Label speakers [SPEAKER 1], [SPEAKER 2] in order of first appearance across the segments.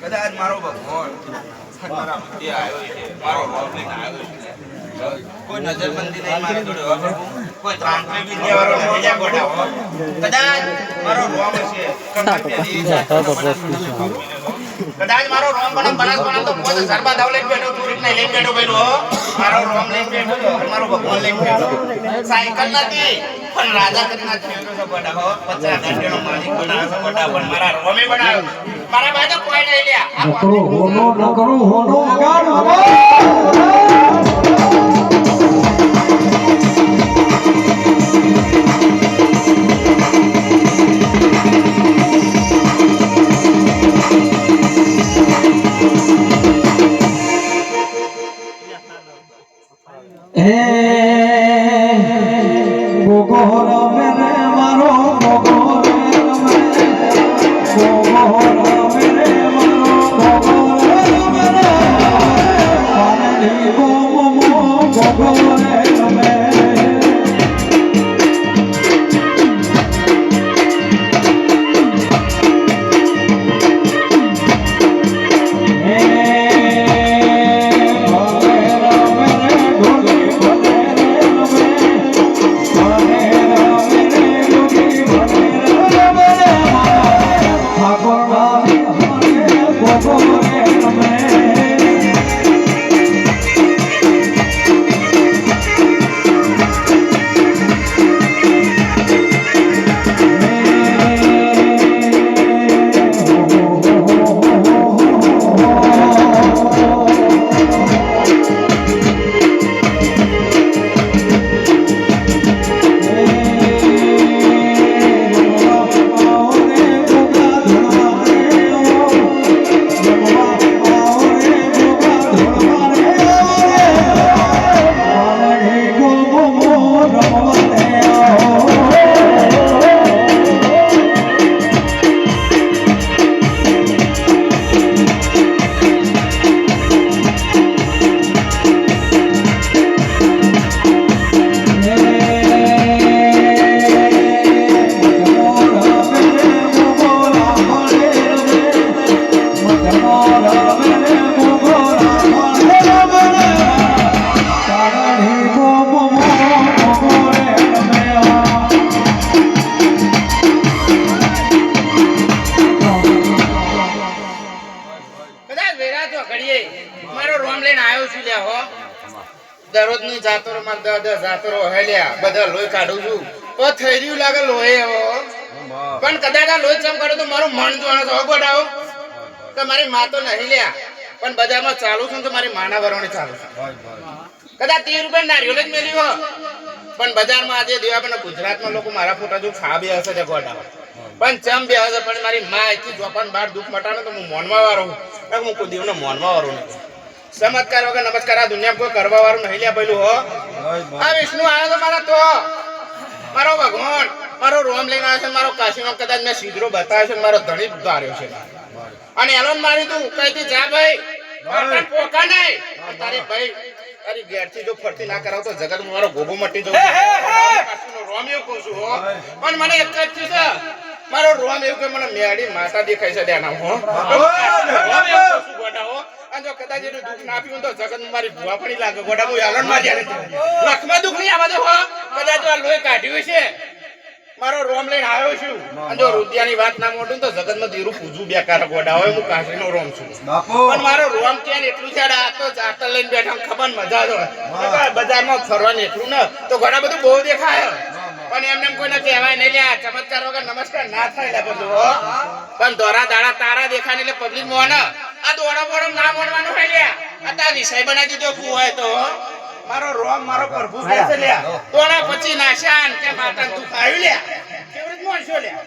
[SPEAKER 1] કદાચ મારો ભગવાન મારા મધ્ય રોમ છે બનાસ બને તો પોતે સરબા દાવ લઈને બેઠો તું રીતના લઈને બેઠો પેલો. મારો રોમ બેઠો તો મારો ભગવાન લઈને બેઠો સાયકલ નથી, પણ રાજા કરીને થયેલો છે બડા હો પચાસ હજારનો માલિક બનાવ્યો છે બડા પણ મારા રોમે બનાવ્યો મારા બાજુ કોઈ નહીં લ્યા.
[SPEAKER 2] હોનો, નકરો, હોનો. ગોગો
[SPEAKER 1] દરરોજની જાતરો માં દસ દસ જાતરો હેલ્યા બધા લોહી કાઢું છું. તો થઈ રહ્યું લાગે લોહી પણ કદાચ આ લોહી ચમ કાઢો તો મારું મન જોવાનું તો ગોડાઓ. કે મારી માં તો નહીં લ્યા પણ બજારમાં ચાલુ છું તો મારી માના ભરવાની ચાલુ છે. કદાચ ત્રીસ રૂપિયા નારિયેળ જ મેળવી હો પણ બજારમાં આજે દેવા ગુજરાતમાં લોકો મારા ફોટા જો ખા બે હશે જગવાડા પણ ચમ બે હશે પણ મારી માં એથી જોપાન બાર દુઃખ મટાડે તો હું મોનમાં વારો. હું હું કોઈ દેવને મોનમાં વારો નહીં. ચમત્કાર વગર નમસ્કાર આ દુનિયામાં કોઈ કરવા વાળું નહીં લ્યા પેલું હો. આ વિષ્ણુ આવ્યો તો મારા તો. મારો ભગવાન મારો રોમ લઈને આવ્યો છે મારો કાશીનો કદાચ મેં સીધરો બતાવ્યો છે મારો ધણી ગાર્યો છે. અને એલોન મારી તું કઈથી જા ભાઈ. બટન પોકા નહીં. તારી ભાઈ તારી ગેરથી જો ફરતી ના કરાવ તો જગત મારો ગોગો મટી જવું કાશીનો રોમ એવું કહું છું હો. પણ મને એક જ છે. મારો રોમ એવું કે મને મેળી માતા દેખાય છે ત્યાં હો. રોમ એવું છું ગોડા હો. અને જો કદાચ એનું દુઃખ ના આપ્યું તો જગત મારી ભૂવા પડી લાગે ગોડા. હું એલોન મારી લખમાં દુઃખ નહીં આવા દો હો. કદાચ આ લોહી કાઢ્યું છે મારો રોમ લઈને આવ્યો છું. અને જો રુદિયાની વાત ના મોટું તો જગતમાં ધીરું પૂજું બેકાર ગોડા હોય હું કાશીનો રોમ છું. પણ મારો રોમ ક્યાં એટલું છે આ તો લઈને બેઠા ખબર મજા તો બજારમાં ફરવાનું એટલું ને તો ઘણા બધું બહુ દેખાય. પણ એમને એમ કોઈને કહેવાય નહીં લે ચમત્કાર વગર નમસ્કાર ના થાય બધું પણ દોરા દાડા તારા દેખાય ને એટલે પબ્લિક મોન આ દોડા બોડો ના મોડવાનું હોય લે. આ તાર વિષય બનાવી દીધો કુ હોય તો મારો રોમ મારો પ્રભુ કહે લ્યા. તોડા પછી નાશાન કે માતા તું આવ્યું લ્યા? કેવી રીત મોનશો લ્યા?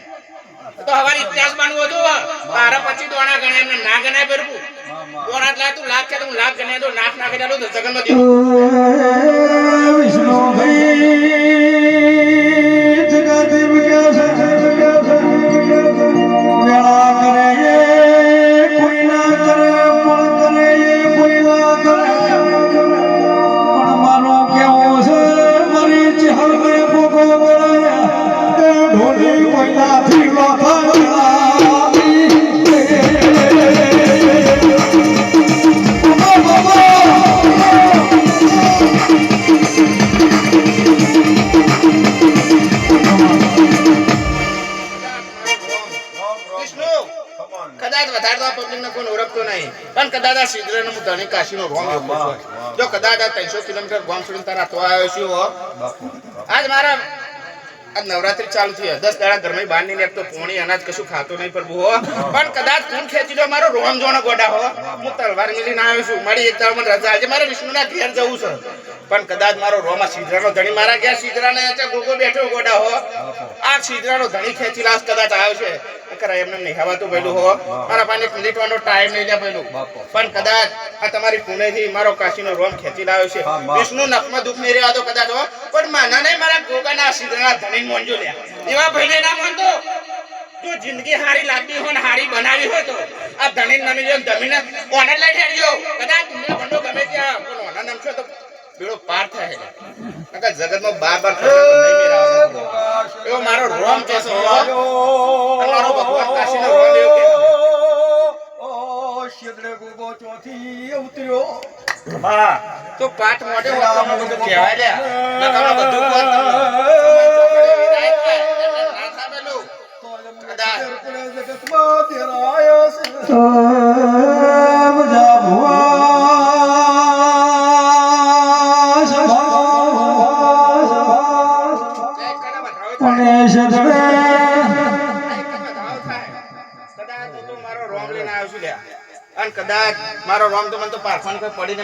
[SPEAKER 1] તો હવાર ઇતિહાસ બનવું હતું તારા પછી દોણા ગણે એમને ના ગણાય બરબુ દોણા લા તું લાખ કે તું લાખ ગણે તો નાખ નાખે ચાલો તો જગનમાં દીધું
[SPEAKER 2] વિષ્ણુ ભાઈ.
[SPEAKER 1] કદાચ આ સિદ્ધરાનો હું ધણી કાશીનો એવું છું. જો કદાચ આ ત્રણસો કિલોમીટર ગોમ છોડીને તારા તો આવ્યો છું આજ મારા આજ નવરાત્રી ચાલુ થઈ દસ દાડા ઘરમાં બહાર નહીં નીકળતો પોણી અનાજ કશું ખાતો નહીં પર હો. પણ કદાચ ખૂન ખેંચી લો મારો રોમ જોણો ગોડા હો. હું. તલવાર મિલીને આવ્યો છું. મારી એક દાડા મને રજા આજે મારે વિષ્ણુના ઘેર જવું છે. પણ કદાચ મારો રોમાં સિદ્રાનો ધણી મારા ગયા સિદ્રાને ગોગો બેઠો ગોડા હો. આ સિદ્રાનો ધણી ખેંચી લાસ કદાચ આવ્યો છે. કરા એમને નહીં હવાતું પેલું હો મારા પાસે એક ટાઈમ નહીં લે પેલું પણ કદાચ આ તમારી પુણેથી મારો કાશીનો રોમ ખેંચી લાવ્યો છે. વિષ્ણુ નખમાં દુઃખ નહીં રહેવા તો કદાચ હો. પણ માના નહીં મારા ગોગાના સિદ્રાના ધણી મોંજો લે. એવા ભાઈને ના માનતો જો જિંદગી હારી લાગતી હોય ને હારી બનાવી હોય તો આ ધણી નમી જો જમીન ઓને લઈ હેડજો. કદાચ તમને ભંડો ગમે ત્યાં. પણ ઓના નામ છો તો બેડો પાર થાય નકર જગતમાં બાર બાર. એવો મારો રોમ કેસો હો. તમારો ભગવાન કાશીનો રોમ એવો કે
[SPEAKER 2] ઓ શેદડે ગોગો ચોથી ઉતર્યો
[SPEAKER 1] હા તો પાઠ મોઢે વાતો મોઢું કહેવાય લ્યા. નકામા બધું કોણ કદાચ મારો રોમ તો મને તો પારખવાનું કોઈ પડી